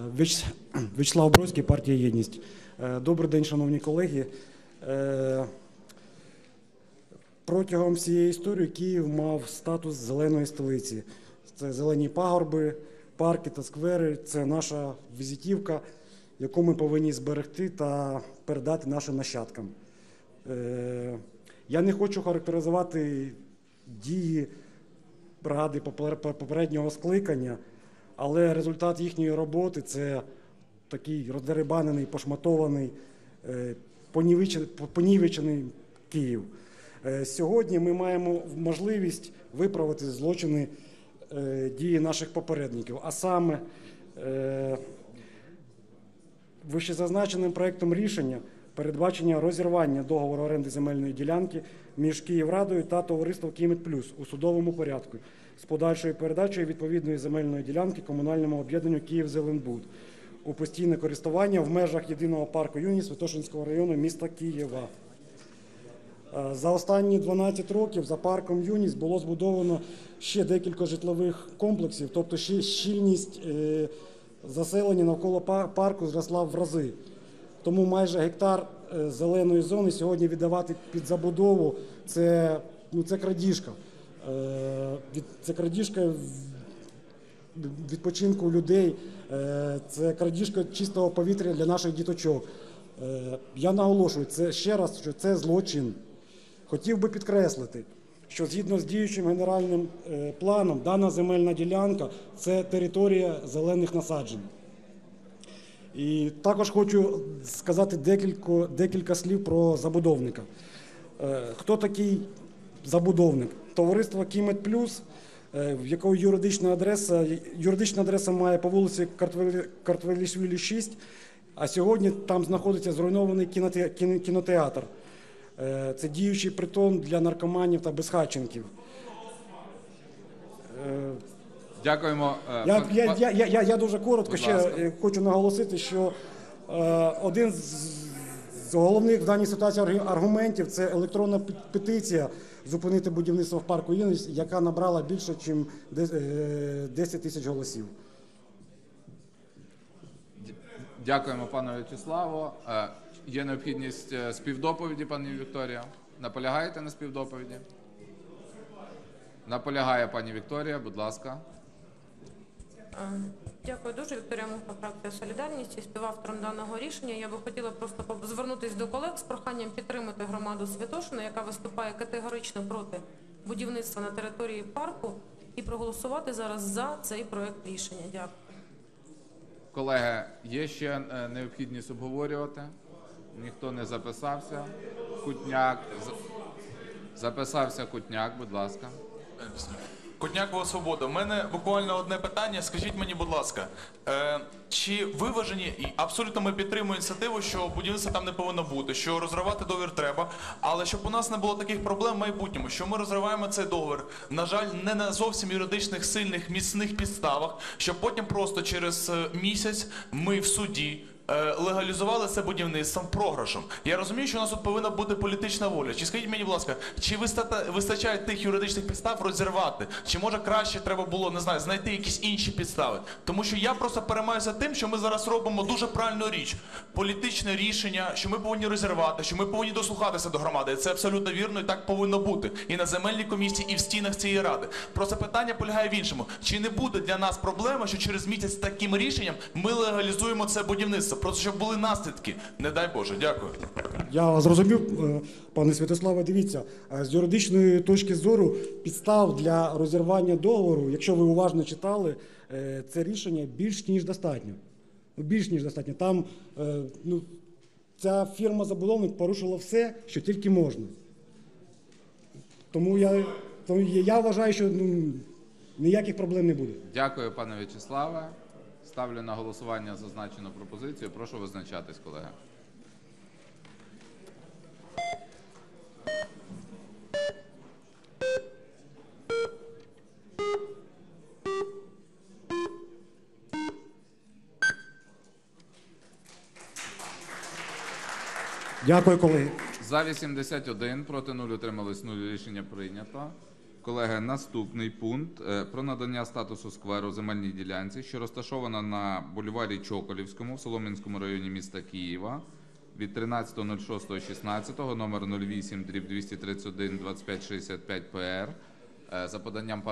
Вяч- Вячеслав Бродський, партія Єдність. Е, Добрий день, шановні колеги. Е, Протягом всієї історії Київ мав статус зеленої столиці. Це зелені пагорби, парки та сквери. Це наша візитівка, яку ми повинні зберегти та передати нашим нащадкам. Е, Я не хочу характеризувати дії бригади попереднього скликання, але результат їхньої роботи це такий роздерибанений, пошматований, е, понівечений, Київ. Е, Сьогодні ми маємо можливість виправити злочини е, дії наших попередників, а саме Вищезазначеним проектом рішення передбачення розірвання договору оренди земельної ділянки між Київрадою та товариством Кімет Плюс у судовому порядку з подальшою передачею відповідної земельної ділянки комунальному об'єднанню Київзеленбуд у постійне користування в межах єдиного парку юні Святошинського району міста Києва. Е, За останні 12 років за парком Юність було збудовано ще декілька житлових комплексів, тобто ще щільність е, заселення навколо парку зросла в рази. Тому майже гектар е, зеленої зони сьогодні віддавати під забудову це, ну, це крадіжка. Е, Це крадіжка відпочинку людей, е, це крадіжка чистого повітря для наших діточок. Е, Я наголошую, це ще раз, що це злочин. Хотів би підкреслити, що згідно з діючим генеральним планом, дана земельна ділянка це територія зелених насаджень. І також хочу сказати декілька, декілька слів про забудовника. Хто такий забудовник? Товариство Кімет Плюс, е, в якого юридична адреса, юридична адреса має по вулиці Картвелішвілі 6, а сьогодні там знаходиться зруйнований кінотеатр. Е, Це діючий притон для наркоманів та безхатченків. Дякуємо. е, Я, я, я, я, я, я дуже коротко ще хочу наголосити, що один з головних в даній ситуації аргументів це електронна петиція зупинити будівництво в парку Юність, яка набрала більше, ніж 10 тисяч голосів. Дякуємо, пане В'ячеславу. Е, Є необхідність е, співдоповіді, пані Вікторія. Наполягаєте на співдоповіді? Наполягає пані Вікторія, будь ласка. Е, Дякую дуже. Вікторія Муха, фракція Солідарність і співавтором даного рішення. Я би хотіла просто звернутися до колег з проханням підтримати громаду Святошина, яка виступає категорично проти будівництва на території парку, і проголосувати зараз за цей проект рішення. Дякую. Колеги, є ще е, необхідність обговорювати? Ніхто не записався. Кутняк. Записався Кутняк, будь ласка. Кутнякова свобода. У мене буквально одне питання. Скажіть мені, будь ласка, е, чи виважені і абсолютно ми підтримуємо ініціативу, що будівництва там не повинно бути, що розривати договір треба, але щоб у нас не було таких проблем в майбутньому, що ми розриваємо цей договір, на жаль, не на зовсім юридичних сильних міцних підставах, щоб потім просто через е, місяць ми в суді. Е, Легалізували це будівництвом програшем. Я розумію, що у нас тут повинна бути політична воля. Чи скажіть мені, будь ласка, чи вистачає тих юридичних підстав розірвати? Чи може краще треба було не знаю, знайти якісь інші підстави? Тому що я просто переймаюся тим, що ми зараз робимо дуже правильну річ: політичне рішення, що ми повинні розірвати, що ми повинні дослухатися до громади. Це абсолютно вірно і так повинно бути. І на земельній комісії, і в стінах цієї ради. Просто питання полягає в іншому: чи не буде для нас проблема, що через місяць таким рішенням ми легалізуємо це будівництво? Просто щоб були наслідки. Не дай Боже, дякую. Я зрозумів, е, пане Святославе, дивіться, е, з юридичної точки зору підстав для розірвання договору, якщо ви уважно читали, е, це рішення більш ніж достатньо. Ну, Більш ніж достатньо. Там ну, ця фірма-забудовник порушила все, що тільки можна. Тому я, тому я вважаю, що ну, ніяких проблем не буде. Дякую, пане В'ячеславе. Ставлю на голосування зазначену пропозицію. Прошу визначатись, колеги. Дякую, колеги. За 81, проти 0, утримались 0, рішення прийнято. Колеги, наступний пункт е, про надання статусу скверу земельній ділянці, що розташована на бульварі Чоколівському в Солом'янському районі міста Києва від 13.06.16 номер 08 дріб 231 2565 ПР за поданням пана